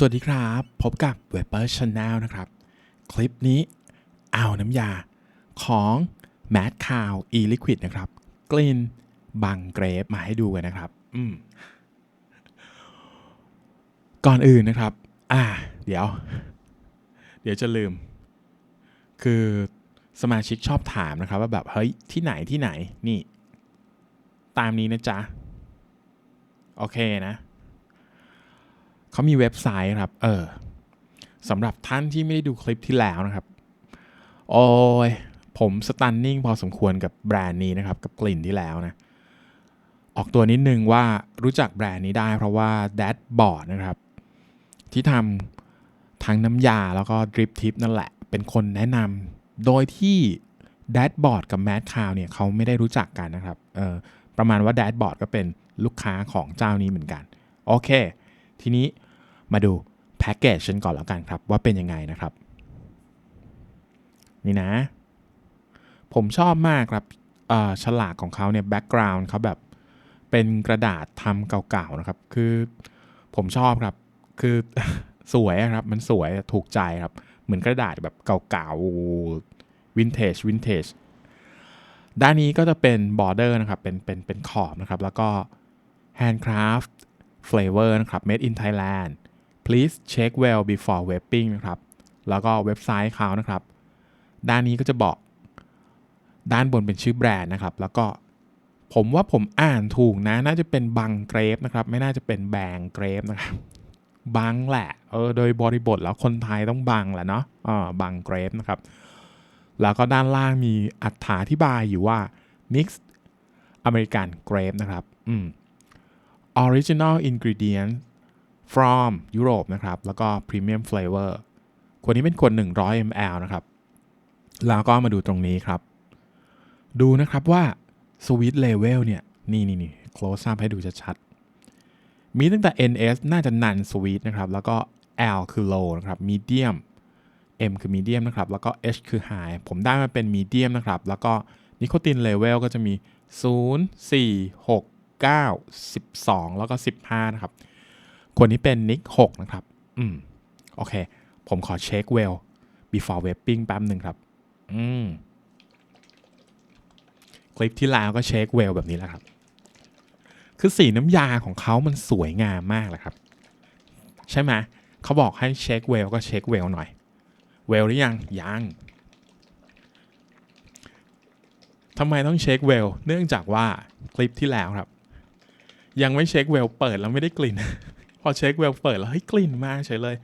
สวัสดีครับ พบกับ w e b e r Channel นะครับ คลิปนี้เอาน้ำยาของ Mad Cow e Liquid นะครับ กลิ่นบังเกรฟมาให้ดูกันนะครับ อืม ก่อนอื่นนะครับ อ่า เดี๋ยว เดี๋ยวจะลืม คือสมาชิกชอบถามนะครับ ว่าแบบ เฮ้ย ที่ไหนที่ไหนนี่ ตามนี้นะจ๊ะ โอเคนะ เขามีเว็บไซต์ครับ เออสำหรับท่านที่ไม่ได้ดูคลิปที่แล้วนะครับ โอ้ยผมสตันนิ่งพอสมควรกับแบรนด์นี้นะครับ กับกลิ่นที่แล้วนะ ออกตัวนิดนึงว่ารู้จักแบรนด์นี้ได้เพราะว่า d a d b o a r d นะครับ ที่ทำทั้งน้ำยาแล้วก็ดริปทิปนั่นแหละ เป็นคนแนะนำโดยที่ d a d b o a r d กับ Mad Cow เนี่ยเขาไม่ได้รู้จักกันนะครับเออประมาณว่า d a d b o a r d ก็เป็นลูกค้าของเจ้านี้เหมือนกัน โอเค ทีนี้ มาดูแพ็กเกจกันก่อนแล้วกันครับ ว่าเป็นยังไงนะครับ นี่นะ ผมชอบมากครับฉลากของเขาเนี่ยแบ็กกราวน์เขาแบบเป็นกระดาษทำเก่าๆนะครับ คือผมชอบครับ คือสวยครับ มันสวยถูกใจครับ เหมือนกระดาษแบบเก่าๆวินเทจวินเทจด้านนี้ก็จะเป็นบอร์เดอร์นะครับ เป็นเป็นเป็นขอบนะครับ แล้วก็ handcraft flavor นะครับ made in Thailand please check well before wrapping นะครับ แล้วก็เว็บไซต์เขานะครับ ด้านนี้ก็จะบอก ด้านบนเป็นชื่อแบรนด์นะครับ แล้วก็ผมว่าผมอ่านถูกนะ น่าจะเป็นบังเกรฟนะครับ ไม่น่าจะเป็นแบงเกรฟนะครับ บังแหละ เออ โดยบริบทแล้วคนไทยต้องบังแหละเนาะอ่าบังเกรฟนะครับ แล้วก็ด้านล่างมีอัธิบายอยู่ว่า mixed American grape นะครับ อืม original ingredient from ยุโรปนะครับ แล้วก็ premium flavor ขวดนี้เป็นขวด100 ml นะครับ แล้วก็มาดูตรงนี้ครับ ดูนะครับว่า sweet level เนี่ย นี่นี่นี่ close up ให้ดูชัดๆ มีตั้งแต่ NS น่าจะ non sweet นะครับ แล้วก็ L คือ low นะครับ medium M คือ medium นะครับ แล้วก็ H คือ high ผมได้มาเป็น medium นะครับ แล้วก็ nicotine level ก็จะมี 0 4 6 9 12 แล้วก็ 15 นะครับ ขวดนี้เป็นนิก6นะครับ อืม โอเค ผมขอเช็คเวล before wrapping แป๊บหนึ่งครับ อืม คลิปที่แล้วก็เช็คเวลแบบนี้แหละครับ คือสีน้ำยาของเขามันสวยงามมากเลยครับ ใช่ไหมเขาบอกให้เช็คเวลก็เช็คเวลหน่อย เวลหรือยัง ยังทำไมต้องเช็คเวล เนื่องจากว่าคลิปที่แล้วครับ ยังไม่เช็คเวลเปิดแล้วไม่ได้กลิ่น พอเช็คเวลเปิดแล้วเฮ้ยกลิ่นมากเฉยเลย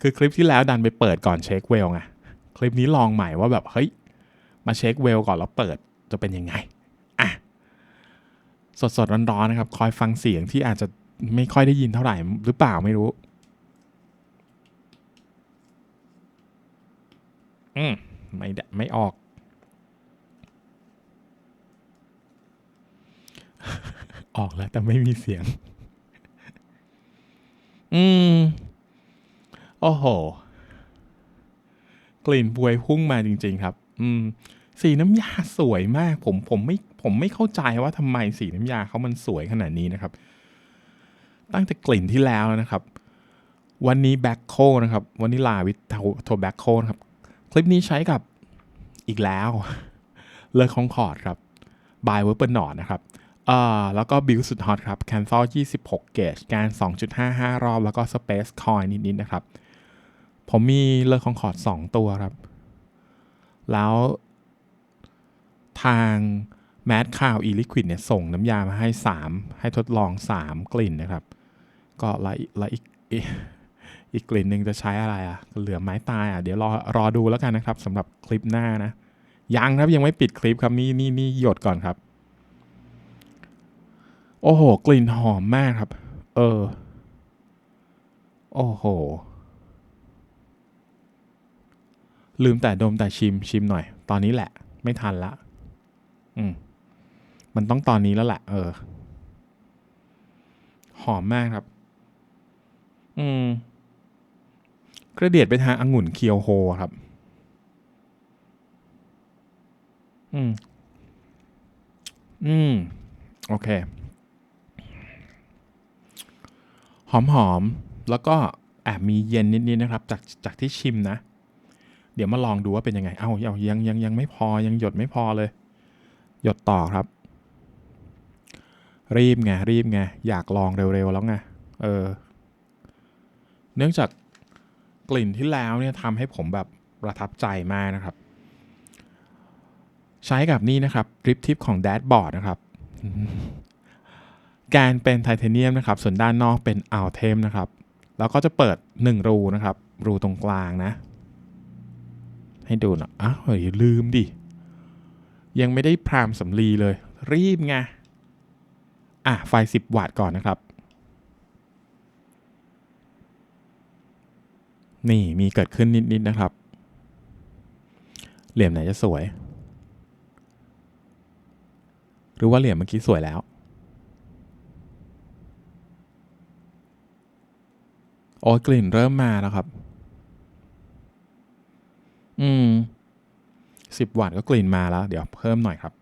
คือคลิปที่แล้วดันไปเปิดก่อนเช็คเวลไงคลิปนี้ลองใหม่ว่าแบบเฮ้ยมาเช็คเวลก่อนแล้วเปิดจะเป็นยังไงอะสดสดร้อนๆนะครับ คอยฟังเสียงที่อาจจะไม่ค่อยได้ยินเท่าไหร่หรือเปล่าไม่รู้ อืมไม่ไม่ออกออกแล้วแต่ไม่มีเสียง อืม โอ้โห กลิ่นบวยพุ่งมาจริง ๆ ครับ อืม สีน้ำยาสวยมาก ผมผมไม่ผมไม่เข้าใจว่าทำไมสีน้ำยาเขามันสวยขนาดนี้นะครับ ตั้งแต่กลิ่นที่แล้วนะครับ วันนี้แบ็คโคนะครับวันนี้ลาวิทโทแบ็คโคนะครับ คลิปนี้ใช้กับอีกแล้ว เลอคองคอร์ดครับบายเวอร์เปอร์นอดนะครับ อ่อแล้วก็บิลสุดฮอตครับ Cancel 26เกจการ 2.55 รอบ แล้วก็ Space Coin นิด ๆ นะครับ ผมมีเลอคองคอร์ด2ตัวครับ แล้วทาง Mad Cow e Liquid เนี่ย ส่งน้ำยามาให้ 3 ให้ทดลอง 3 กลิ่นนะครับ ก็ละละอีกอีกกลิ่นหนึ่งจะใช้อะไรอะ เหลือไม้ตายอะ เดี๋ยวรอรอดูแล้วกันนะครับสำหรับคลิปหน้านะ ยังครับยังไม่ปิดคลิปครับนี่นี่นี่หยดก่อนครับ โอ้โห กลิ่นหอมมากครับ เออ โอ้โห ลืมแต่ดมแต่ชิมชิมหน่อย ตอนนี้แหละ ไม่ทันละ อืม มันต้องตอนนี้แล้วแหละ เออ หอมมากครับ อืม กระเดียดไปทางองุ่นเคียวโฮครับ อืม อืม โอเค หอมหอมแล้วก็แอบมีเย็นนิดๆนะครับ จากจากที่ชิมนะ เดี๋ยวมาลองดูว่าเป็นยังไง เอ้าเอายังยังยังไม่พอยังหยดไม่พอเลย หยดต่อครับ รีบไงรีบไงอยากลองเร็วๆแล้วไงเออ เนื่องจากกลิ่นที่แล้วเนี่ยทำให้ผมแบบประทับใจมากนะครับ ใช้กับนี่นะครับดริปทิปของ d a d b o a r d นะครับ แกนเป็นไทเทเนียมนะครับ ส่วนด้านนอกเป็นอัลเทมนะครับ แล้วก็จะเปิด 1 รูนะครับ รูตรงกลางนะ ให้ดูหน่อยอ้าวลืมดิ ยังไม่ได้พรามสำลีเลย รีบไง อะ ไฟ 10 วัตต์ก่อนนะครับ นี่มีเกิดขึ้นนิดๆนะครับ เหลี่ยมไหนจะสวย หรือว่าเหลี่ยมเมื่อกี้สวยแล้ว โอ้ยกลิ่นเริ่มมาแล้วครับ อืมสิบวัตต์ก็กลิ่นมาแล้ว เดี๋ยวเพิ่มหน่อยครับ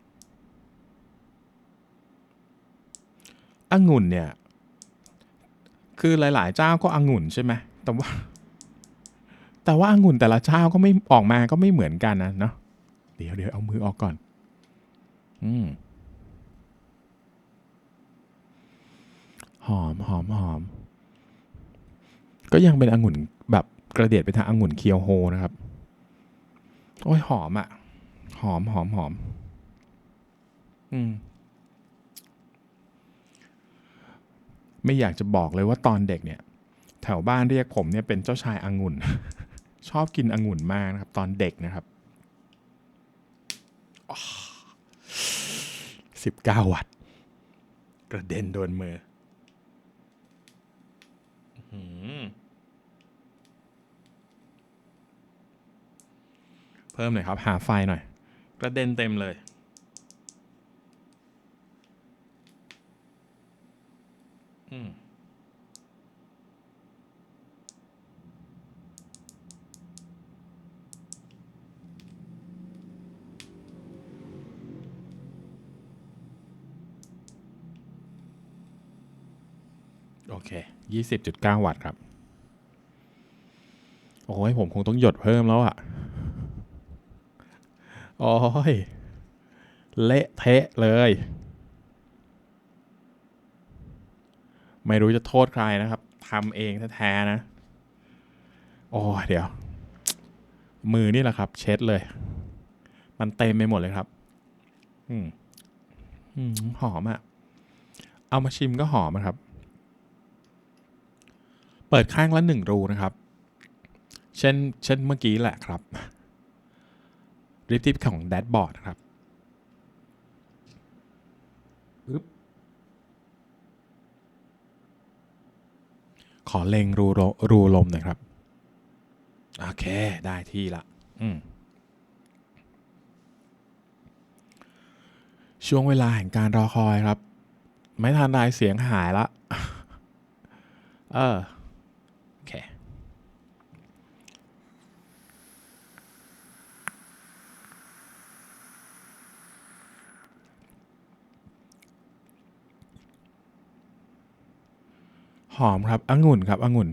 องุ่นเนี่ย คือหลาย ๆ เจ้าก็องุ่นใช่ไหมแต่ว่า แต่ว่าองุ่นแต่ละเจ้าก็ไม่ออกมาก็ไม่เหมือนกันนะเนาะเดี๋ยวเดี๋ยวเอามือออกก่อน อืมหอมหอมหอม ก็ยังเป็นองุ่นแบบกระเดียดไปทางองุ่นเคียวโฮนะครับ โอ้ยหอมอะ่ะ หอมหอมหอม อืม ไม่อยากจะบอกเลยว่าตอนเด็กเนี่ย แถวบ้านเรียกผมเนี่ยเป็นเจ้าชายองุ่น ชอบกินองุ่นมากนะครับ ตอนเด็กนะครับสิบเก้าวัตต์กระเด็นโดนมืออื้อหือเพิ่มหน่อยครับ หาไฟหน่อย กระเด็นเต็มเลย อืมโอเคยี่สิบจุดเก้าวัตต์ครับ โอ้ยผมคงต้องหยดเพิ่มแล้วอะ โอ้ย เละเทะเลย ไม่รู้จะโทษใครนะครับทำเองแท้ๆนะ โอ้เดี๋ยว มือนี่แหละครับ เช็ดเลย มันเต็มไปหมดเลยครับ อืมอืมหอมอะเอามาชิมก็หอมอะครับ เปิดข้างละหนึ่งรูนะครับ เช่น เช่นเมื่อกี้แหละครับ ริปทิปของแดดบอร์ดครับอึ๊บขอเล็งรูโรรูลมหน่อยครับ โอเค ได้ที่ละอืมช่วงเวลาแห่งการรอคอยครับ ไม่ทันไรเสียงหายละ เออ โอเค หอมครับองุ่นครับองุ่น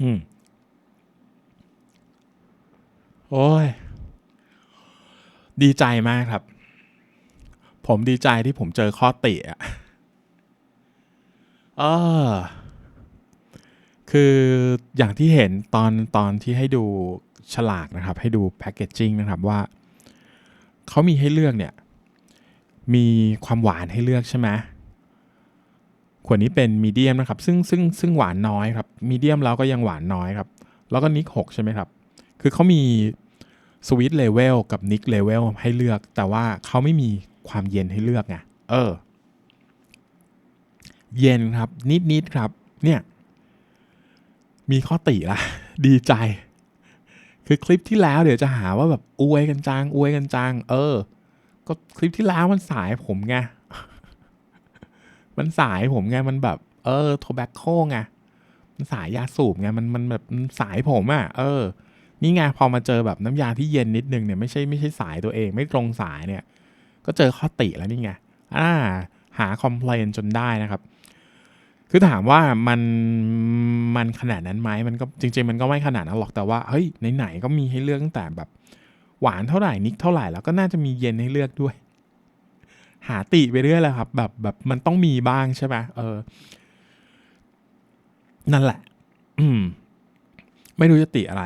อืม โอ้ย ดีใจมากครับ ผมดีใจที่ผมเจอข้อติอะเออ คืออย่างที่เห็นตอนตอนที่ให้ดูฉลากนะครับ ให้ดูแพ c เกจจิ้งนะครับว่าเขามีให้เลือกเนี่ยมีความหวานให้เลือกใช่ไหมขวดนี้เป็นมีเดียมนะครับ ซึ่งซึ่งซึ่งหวานน้อยครับมีเดียมแล้วก็ยังหวานน้อยครับ แล้วก็นิกหกใช่ไหมครับ คือเขามีสวีทเลเวลกับนิกเลเวลให้เลือก แต่ว่าเขาไม่มีความเย็นให้เลือกไงเออ เย็นครับ นิดนิดครับ เนี่ย มีข้อติละดีใจ คือคลิปที่แล้วเดี๋ยวจะหาว่าแบบอวยกันจังอวยกันจัง เออ ก็คลิปที่แล้วมันสายผมไง มันสายผมไงมันแบบ เออโทแบคโคไงมันสายยาสูบไงมันมันแบบมันสายผมอะ่ะ เออ นี่ไงพอมาเจอแบบน้ำยาที่เย็นนิดนึงเนี่ยไม่ใช่ไม่ใช่สายตัวเอง ไม่ตรงสายเนี่ย ก็เจอข้อติแล้วนี่ไงอ่าหาคอมเพลนจนได้นะครับ คือถามว่ามันมันขนาดนั้นไหมมันก็จริง ๆ มันก็ไม่ขนาดนั้นหรอกแต่ว่าเฮ้ยไหนๆก็มีให้เลือกตั้งแต่แบบ หวานเท่าไหร่นิกเท่าไหร่แล้วก็น่าจะมีเย็นให้เลือกด้วย หาติไปเรื่อยแหละครับ แบบแบบมันต้องมีบ้างใช่ไหมเออ นั่นแหละ อืม ไม่รู้จะติอะไร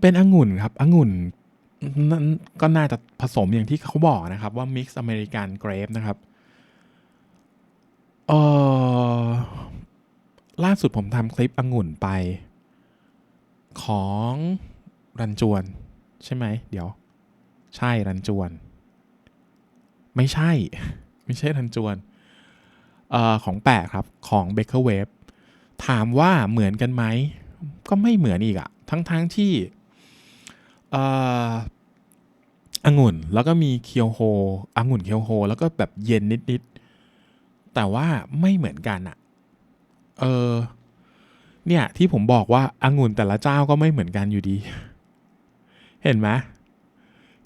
เป็นองุ่นครับองุ่นนั่นก็น่าจะผสมอย่างที่เขาบอกนะครับ ว่า mix American grape นะครับ เออล่าสุดผมทำคลิปองุ่นไป ของรันจวน ใช่ไหม เดี๋ยว ใช่รันจวน ไม่ใช่ ไม่ใช่รันจวนเอ่อของแปะครับของ Baker Wave ถามว่าเหมือนกันไหม ก็ไม่เหมือนอีกอะทั้งทั้งที่เอ่อองุ่นแล้วก็มีเคียวโฮองุ่นเคียวโฮ แล้วก็แบบเย็นนิดๆ แต่ว่าไม่เหมือนกันอะเออเนี่ยที่ผมบอกว่าอางุ่นแต่ละเจ้าก็ไม่เหมือนกันอยู่ดี เห็นไหม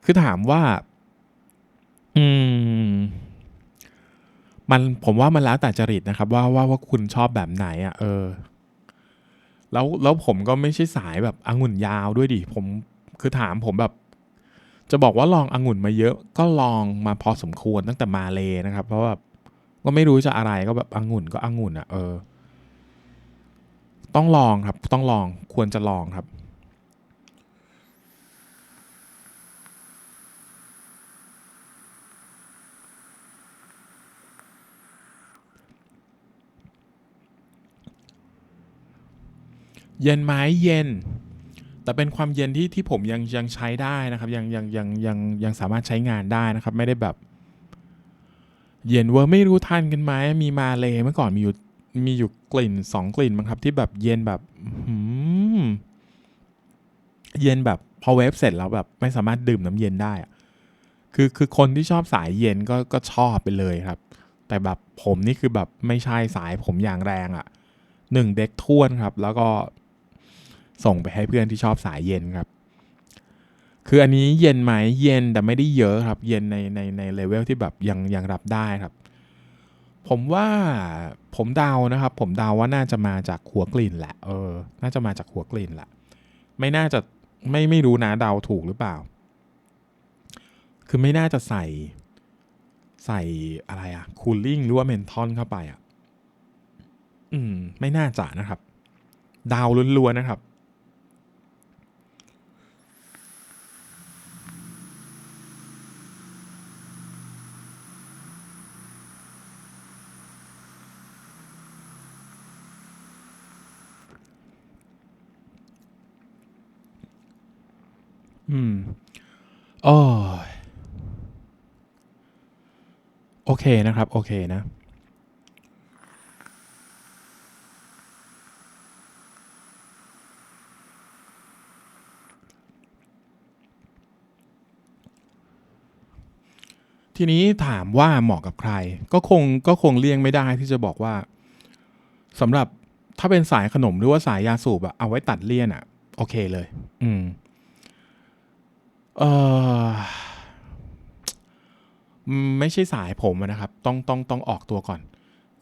คือถามว่า อืม มันผมว่ามันแล้วแต่จริตนะครับ ว่าว่าว่าคุณชอบแบบไหนอะ่ะ เออ แล้วแล้วผมก็ไม่ใช่สายแบบองุ่นยาวด้วยดิผมคือถามผมแบบ จะบอกว่าลององุ่นมาเยอะ ก็ลองมาพอสมควรตั้งแต่มาเลยนะครับ เพราะแบบ ก็ไม่รู้จะอะไรก็แบบองุ่นก็องุ่นอะ่ะเออ ต้องลองครับ ต้องลองควรจะลองครับ เย็นไหมเย็น แต่เป็นความเย็นที่ที่ผมยังยังใช้ได้นะครับ ยังยังยังยังยังสามารถใช้งานได้นะครับ ไม่ได้แบบ เย็นเวอร์ไม่รู้ทันกันไหมมีมาเลยเมื่อก่อนมีอยู่มีอยู่กลิ่นสองกลิ่นมั้งครับที่แบบเย็นแบบเย็นแบบพอเวฟเสร็จแล้วแบบไม่สามารถดื่มน้ำเย็นได้อะคือคือคนที่ชอบสายเย็นก็ก็ชอบไปเลยครับ แต่แบบผมนี่คือแบบไม่ใช่สายผมอย่างแรงอะ่ะหนึ่งเด็กท้วนครับ แล้วก็ส่งไปให้เพื่อนที่ชอบสายเย็นครับ คืออันนี้เย็นไหมเย็นแต่ไม่ได้เยอะครับ เย็นในในในเลเวลที่แบบยังยังรับได้ครับ ผมว่าผมเดานะครับ ผมเดาว่าน่าจะมาจากหัวกลิ่นแหละเออ น่าจะมาจากหัวกลิ่นแหละไม่น่าจะไม่ไม่รู้นะเดาถูกหรือเปล่า คือไม่น่าจะใส่ใส่อะไรอะคูลลิ่งหรือว่าเมนทอนเข้าไปอะอืม ไม่น่าจะนะครับ ดาวล้วนๆนะครับ อืมโอ้ยโอเคนะครับ โอเคนะ ทีนี้ถามว่าเหมาะกับใคร ก็คงก็คงเลี่ยงไม่ได้ที่จะบอกว่าสำหรับถ้าเป็นสายขนมหรือว่าสายยาสูบอะเอาไว้ตัดเลี่ยนอะโอเคเลย อืม เออไม่ใช่สายผมนะครับ ต้องต้องต้องออกตัวก่อน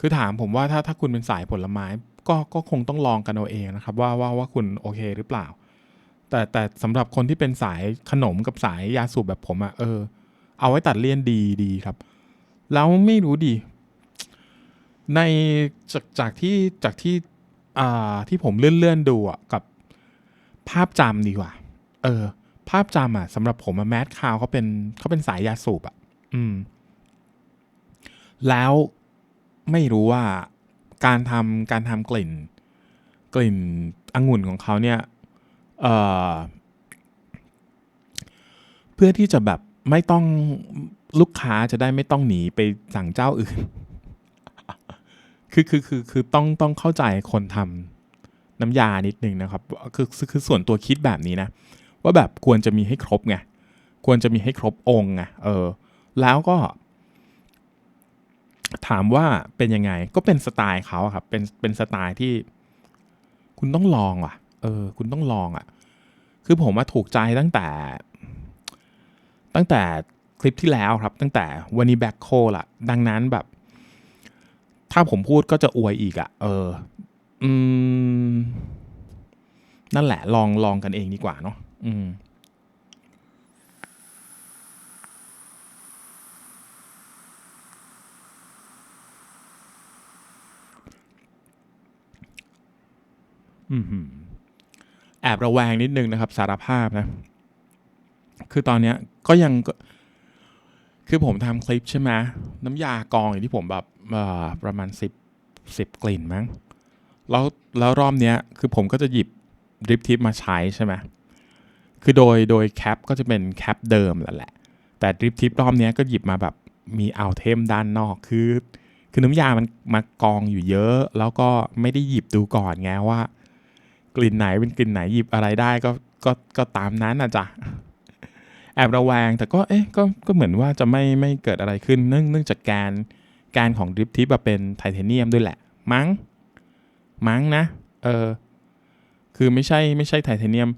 คือถามผมว่าถ้าถ้าคุณเป็นสายผลไม้ ก็ก็คงต้องลองกันเอาเองนะครับ ว่าว่าว่าคุณโอเคหรือเปล่า แต่แต่สำหรับคนที่เป็นสายขนมกับสายยาสูบแบบผมอะเออ เอาไว้ตัดเลี่ยนดีดีครับ แล้วไม่รู้ดี ในจากจากที่จากที่อ่าที่ผมเลื่อนเลื่อนดูอะกับภาพจำดีกว่า เออ ภาพจำอะสำหรับผมอะแมดคาวเขาเป็นเขาเป็นสายยาสูบอะ อืม แล้วไม่รู้ว่าการทำการทำกลิ่น กลิ่นองุ่นของเขาเนี่ย เอ่อ เพื่อที่จะแบบไม่ต้องลูกค้าจะได้ไม่ต้องหนีไปสั่งเจ้าอื่น คือคือคือคือต้องต้องเข้าใจคนทำน้ำยานิดนึงนะครับ คือคือคือส่วนตัวคิดแบบนี้นะ ว่าแบบควรจะมีให้ครบไงควรจะมีให้ครบองค์ไงเออ แล้วก็ ถามว่าเป็นยังไง ก็เป็นสไตล์เขาครับ เป็นเป็นสไตล์ที่ คุณต้องลองว่ะ เออ คุณต้องลองอะ คือผมมาถูกใจตั้งแต่ ตั้งแต่คลิปที่แล้วครับ ตั้งแต่วันนี้แบ็คโคละดังนั้นแบบ ถ้าผมพูดก็จะอวยอีกอะ่ะ เออ อืม นั่นแหละลองลองกันเองดีกว่าเนาะ อืมอืมแอบระแวงนิดนึงนะครับ สารภาพนะ คือตอนเนี้ยก็ยังคือผมทำคลิปใช่ไหมน้ำยากองอย่างที่ผมแบบประมาณสิบสิบกลิ่นมั้ง แล้วแล้วรอบเนี้ยคือผมก็จะหยิบดริปทิปมาใช้ใช่ไหม คือโดยโดยแคปก็จะเป็นแคปเดิมแหละ แต่ดริปทิปรอบนี้ก็หยิบมาแบบมีเอาเทมด้านนอกคือ คือน้ำยามันมากองอยู่เยอะ แล้วก็ไม่ได้หยิบดูก่อนไงว่า กลิ่นไหนเป็นกลิ่นไหนหยิบอะไรได้ก็ก็ก็ตามนั้นนะจ๊ะแอบระแวงแต่ก็เอ๊ะก็ก็เหมือนว่าจะไม่ไม่เกิดอะไรขึ้นเนื่องเนื่องจากกนแกนของดริปทิปเป็นไทเทเนียมด้วยแหละ มั้ง มั้งนะ เออ คือไม่ใช่ไม่ใช่ไทเทเนียม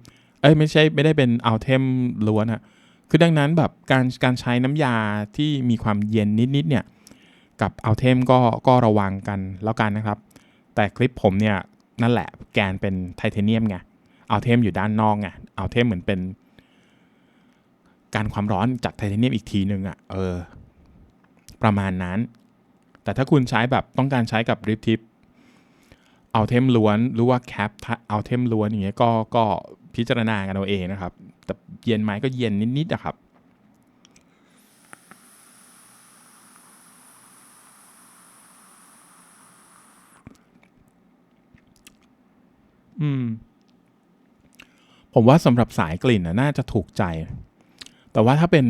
เอ้ยไม่ใช่ไม่ได้เป็นอัลเทมล้วนอะคือดังนั้นแบบการการใช้น้ำยาที่มีความเย็นนิดๆเนี่ยกับอัลเทมก็ก็ระวังกันแล้วกันนะครับ แต่คลิปผมเนี่ยนั่นแหละแกนเป็นไทเทเนียมไงอัลเทมอยู่ด้านนอกไงอัลเทมเหมือนเป็น การความร้อนจากไทเทเนียมอีกทีหนึ่งอะ่ะเออประมาณนั้น แต่ถ้าคุณใช้แบบต้องการใช้กับริปทิปเอาเทมล้วนหรือว่าแคปเอาเทมล้วนอย่างเงี้ยก็ก็ พิจารณากันเอาเองนะครับ แต่เย็นไหมก็เย็นนิดๆอะครับอืม ผมว่าสำหรับสายกลิ่นนะน่าจะถูกใจ แต่ว่าถ้าเป็น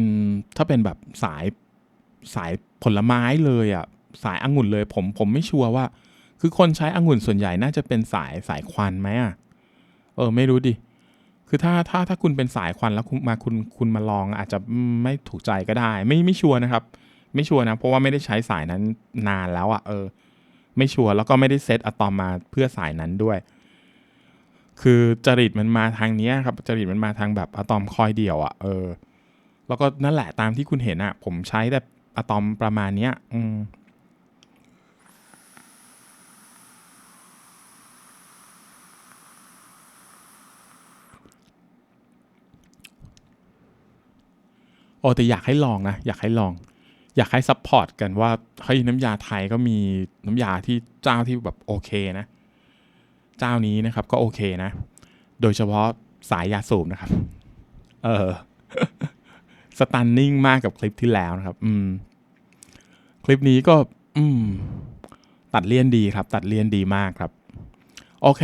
ถ้าเป็นแบบสายสายผลไม้เลยอะ่ะ สายองุ่นเลย ผมผมไม่ชัวร์ว่า คือคนใช้องุ่นส่วนใหญ่น่าจะเป็นสายสายควันไหมอะ่ะ เออ ไม่รู้ดิ คือถ้าถ้าถ้าคุณเป็นสายควันแล้วคุณมาคุณคุณมาลองอาจจะไม่ถูกใจก็ได้ ไม่ไม่ชัวร์นะครับ ไม่ชัวร์นะเพราะว่าไม่ได้ใช้สายนั้นนานแล้วอะ่ะเออ ไม่ชัวร์แล้วก็ไม่ได้เซตอะตอมมาเพื่อสายนั้นด้วย คือจริตมันมาทางนี้ครับจริตมันมาทางแบบอะตอมคอยเดียวอะ่ะเออ แล้วก็นั่นแหละตามที่คุณเห็นอะ่ะ ผมใช้แต่อะตอมประมาณเนี้ย อืม อ้แต่อยากให้ลองนะ อยากให้ลอง อยากให้ซัพพอร์ตกันว่าเฮ้ยน้ำยาไทยก็มีน้ำยาที่เจ้าที่แบบโอเคนะ เจ้านี้นะครับก็โอเคนะ โดยเฉพาะสายยาสูบนะครับ เออสตันนิ่งมากกับคลิปที่แล้วนะครับ อืม คลิปนี้ก็ อืม ตัดเลี่ยนดีครับ ตัดเลี่ยนดีมากครับ โอเค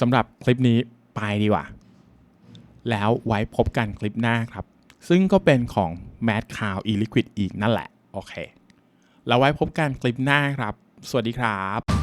สำหรับคลิปนี้ไปดีกว่า แล้วไว้พบกันคลิปหน้าครับ ซึ่งก็เป็นของ Mad Cow e Liquid อีกนั่นแหละ โอเค แล้วไว้พบกันคลิปหน้าครับ สวัสดีครับ